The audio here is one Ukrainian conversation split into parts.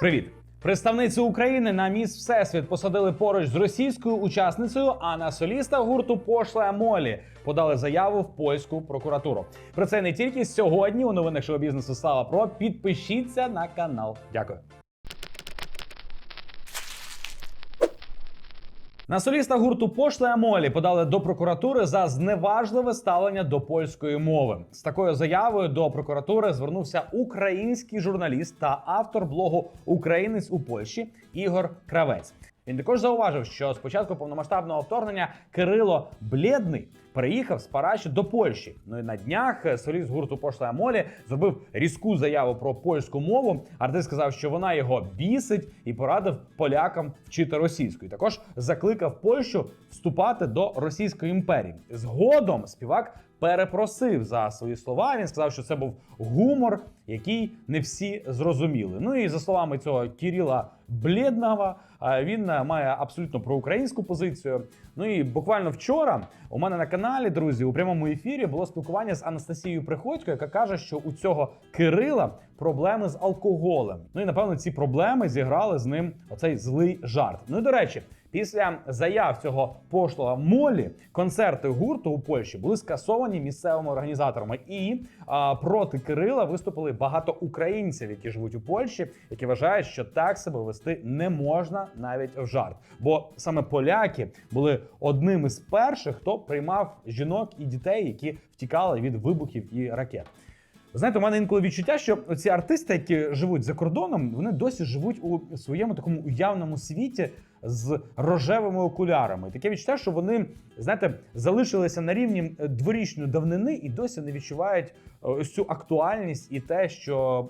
Привіт! Представницю України на міс Всесвіт посадили поруч з російською учасницею, а на соліста гурту Пошла Молі подали заяву в польську прокуратуру. Про це не тільки сьогодні у новинах шоу бізнесу Слава Про. Підпишіться на канал. Дякую. На соліста гурту Пошле Амолі подали до прокуратури за зневажливе ставлення до польської мови. З такою заявою до прокуратури звернувся український журналіст та автор блогу Українець у Польщі Ігор Кравець. Він також зауважив, що з початку повномасштабного вторгнення Кирило Блєдний переїхав з Параші до Польщі. Ну і на днях е, соліст гурту Пошла Амолі зробив різку заяву про польську мову. Артист сказав, що вона його бісить і порадив полякам вчити російську. І також закликав Польщу вступати до Російської імперії. Згодом співак перепросив за свої слова. Він сказав, що це був гумор, який не всі зрозуміли. Ну і за словами цього Кіріла Блєдного, він е, має абсолютно проукраїнську позицію. Ну і буквально вчора у мене на каналі, друзі, у прямому ефірі було спілкування з Анастасією Приходькою, яка каже, що у цього Кирила проблеми з алкоголем. Ну і напевно ці проблеми зіграли з ним оцей злий жарт. Ну і до речі. Після заяв цього пошлого молі концерти гурту у Польщі були скасовані місцевими організаторами, і а, проти Кирила виступили багато українців, які живуть у Польщі, які вважають, що так себе вести не можна навіть в жарт. Бо саме поляки були одним із перших, хто приймав жінок і дітей, які втікали від вибухів і ракет. Знаєте, у мене інколи відчуття, що ці артисти, які живуть за кордоном, вони досі живуть у своєму такому уявному світі з рожевими окулярами. Таке відчуття, що вони, знаєте, залишилися на рівні дворічної давнини і досі не відчувають е, ось цю актуальність і те, що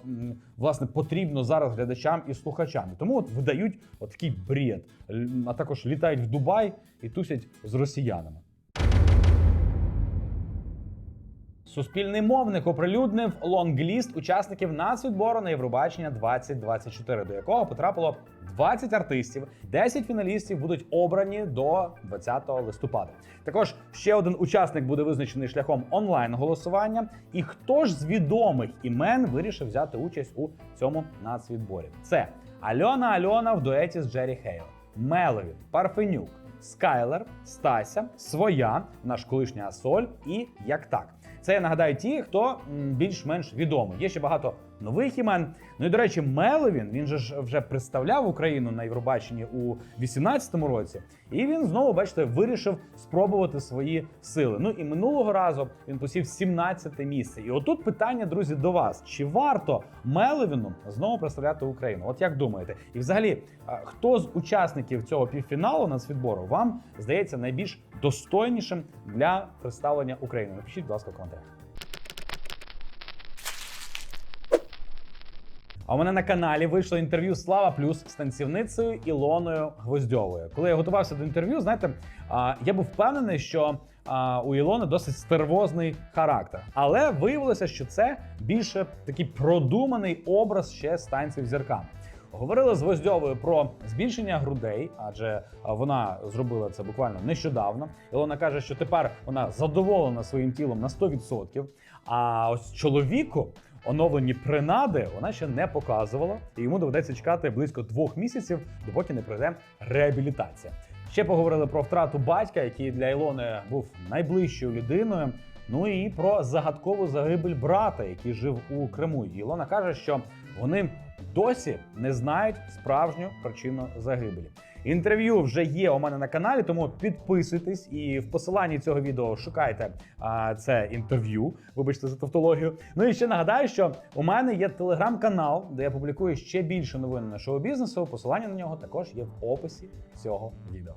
власне потрібно зараз глядачам і слухачам. Тому от видають от такий бред, а також літають в Дубай і тусять з росіянами. Суспільний мовник оприлюднив лонгліст учасників нацвідбору на Євробачення 2024, до якого потрапило 20 артистів. 10 фіналістів будуть обрані до 20 листопада. Також ще один учасник буде визначений шляхом онлайн голосування. І хто ж з відомих імен вирішив взяти участь у цьому нацвідборі? Це Альона Альона в дуеті з Джері Хейл, Меловін, Парфенюк, Скайлер, Стася, Своя, наш колишній Асоль і як так. Це я нагадаю ті, хто більш-менш відомий. Є ще багато нових імен. Ну і до речі, Меловін він же ж вже представляв Україну на Євробаченні у 18-му році, і він знову, бачите, вирішив спробувати свої сили. Ну і минулого разу він посів 17-те місце. І отут питання, друзі, до вас: чи варто Меловіну знову представляти Україну? От як думаєте? І взагалі, хто з учасників цього півфіналу нацвідбору вам здається найбільш достойнішим для представлення України? Напишіть, будь ласка, в коментарях. У мене на каналі вийшло інтерв'ю Слава Плюс з танцівницею Ілоною Гвоздьовою. Коли я готувався до інтерв'ю, знаєте, я був впевнений, що у Ілони досить стервозний характер. Але виявилося, що це більше такий продуманий образ ще з танців зірками. Говорили з Гвоздьовою про збільшення грудей, адже вона зробила це буквально нещодавно. Ілона каже, що тепер вона задоволена своїм тілом на 100%. А ось чоловіку оновлені принади вона ще не показувала, і йому доведеться чекати близько двох місяців, допоки не пройде реабілітація. Ще поговорили про втрату батька, який для Ілони був найближчою людиною. Ну і про загадкову загибель брата, який жив у Криму. Ілона каже, що вони досі не знають справжню причину загибелі. Інтерв'ю вже є у мене на каналі, тому підписуйтесь і в посиланні цього відео шукайте а, це інтерв'ю. Вибачте за тавтологію. Ну і ще нагадаю, що у мене є телеграм-канал, де я публікую ще більше новин на шоу-бізнесу. Посилання на нього також є в описі цього відео.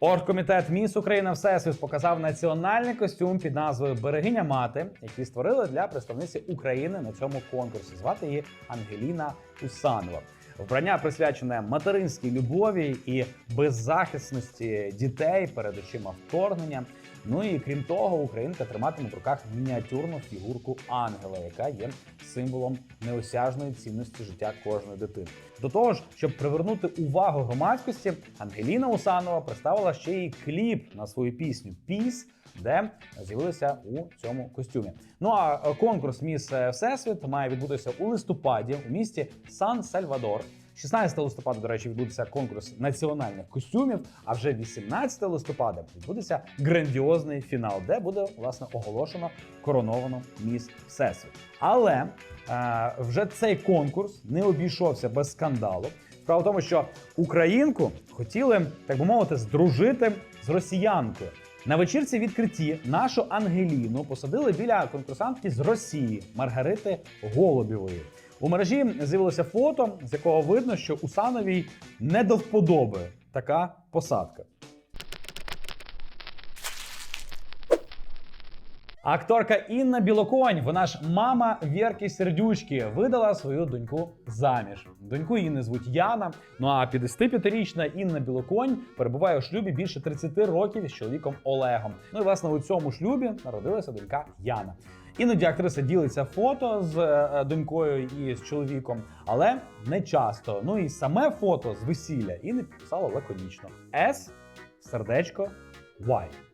Оргкомітет Міс Україна Всесвіт показав національний костюм під назвою Берегиня мати, який створили для представниці України на цьому конкурсі. Звати її Ангеліна Усанова. Вбрання присвячене материнській любові і беззахисності дітей перед очима вторгнення. Ну і крім того, українка триматиме в руках мініатюрну фігурку ангела, яка є символом неосяжної цінності життя кожної дитини. До того ж, щоб привернути увагу громадськості, Ангеліна Усанова представила ще й кліп на свою пісню Піс, де з'явилися у цьому костюмі. Ну а е, конкурс Міс е, Всесвіт має відбутися у листопаді у місті Сан Сальвадор. 16 листопада, до речі, відбудеться конкурс національних костюмів. А вже 18 листопада відбудеться грандіозний фінал, де буде власне оголошено короновано міс Всесвіт. Але е, вже цей конкурс не обійшовся без скандалу. Справа в тому, що українку хотіли, так би мовити, здружити з росіянкою. На вечірці відкритті нашу Ангеліну посадили біля конкурсантки з Росії Маргарити Голубєвої. У мережі з'явилося фото, з якого видно, що Усановій не до вподоби така посадка. Акторка Інна Білоконь, вона ж мама Вірки Сердючки, видала свою доньку заміж. Доньку Інни звуть Яна. Ну а 55-річна Інна Білоконь перебуває у шлюбі більше 30 років з чоловіком Олегом. Ну і власне у цьому шлюбі народилася донька Яна. Іноді актриса ділиться фото з е, донькою і з чоловіком, але не часто. Ну і саме фото з весілля Інна підписала лаконічно: С сердечко Y.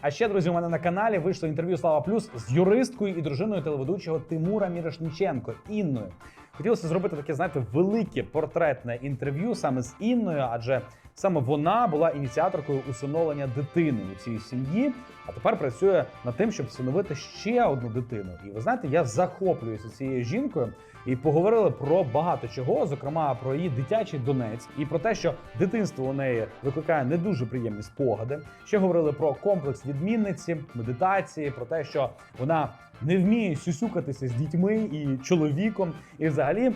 А ще, друзі, у мене на каналі вийшло інтерв'ю Слава Плюс з юристкою і дружиною телеведучого Тимура Мірошніченко Інною. Хотілося зробити таке, знаєте, велике портретне інтерв'ю саме з Інною, адже саме вона була ініціаторкою усиновлення дитини у цій сім'ї, а тепер працює над тим, щоб всиновити ще одну дитину. І ви знаєте, я захоплююся цією жінкою і поговорили про багато чого, зокрема про її дитячий донець і про те, що дитинство у неї викликає не дуже приємні спогади. Ще говорили про комплекс відмінниці, медитації, про те, що вона не вміє сюсюкатися з дітьми і чоловіком, і взагалі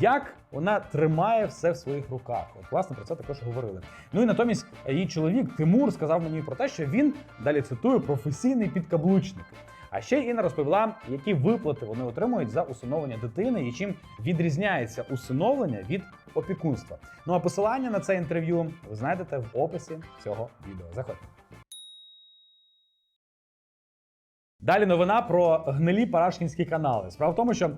як вона тримає все в своїх руках. От власне про це також говорили. Ну і натомість її чоловік Тимур сказав мені про те, що він далі цитую професійний підкаблучник. А ще Інна розповіла, які виплати вони отримують за усиновлення дитини і чим відрізняється усиновлення від опікунства. Ну а посилання на це інтерв'ю ви знайдете в описі цього відео. Заходьте. Далі новина про гнилі парашкінські канали. Справа в тому, що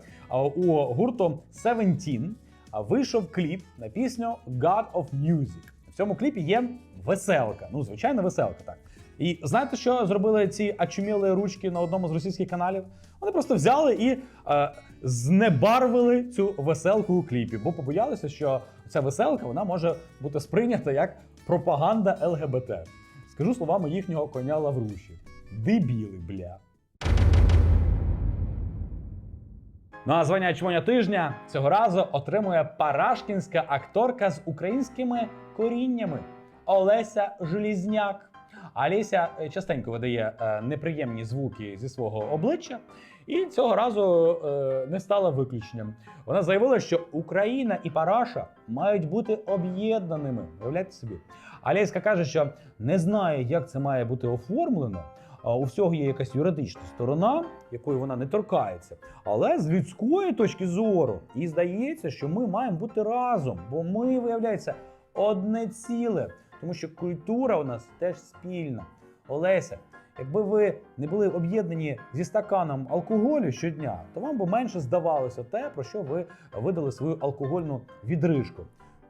у гурту Seventeen вийшов кліп на пісню God of Music. В цьому кліпі є веселка. Ну, звичайно, веселка, так. І знаєте, що зробили ці очумілі ручки на одному з російських каналів? Вони просто взяли і е, знебарвили цю веселку у кліпі, бо побоялися, що ця веселка вона може бути сприйнята як пропаганда ЛГБТ. Скажу словами їхнього коня Лавруші. Дебіли, бля. Ну а звання чмоня тижня цього разу отримує парашкінська акторка з українськими коріннями Олеся Желізняк. Олеся е, частенько видає е, неприємні звуки зі свого обличчя, і цього разу е, не стала виключенням. Вона заявила, що Україна і Параша мають бути об'єднаними. Уявляєте собі. Олеська каже, що не знає, як це має бути оформлено. У всього є якась юридична сторона, якої вона не торкається. Але з людської точки зору, і здається, що ми маємо бути разом, бо ми, виявляється, одне ціле, тому що культура у нас теж спільна. Олеся, якби ви не були об'єднані зі стаканом алкоголю щодня, то вам би менше здавалося те, про що ви видали свою алкогольну відрижку.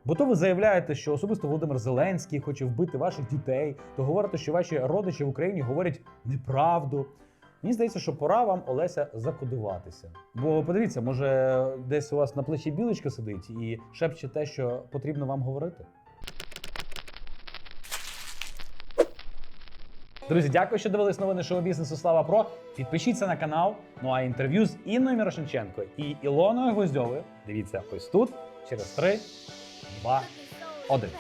Бо то ви заявляєте, що особисто Володимир Зеленський хоче вбити ваших дітей, то говорите, що ваші родичі в Україні говорять неправду. Мені здається, що пора вам Олеся закодуватися. Бо подивіться, може, десь у вас на плечі білочка сидить і шепче те, що потрібно вам говорити. Друзі, дякую, що дивились новини шоу бізнесу Слава Про. Підпишіться на канал. Ну а інтерв'ю з Інною Мірошниченко і Ілоною Гвоздьовою дивіться ось тут через 3, 2, 1.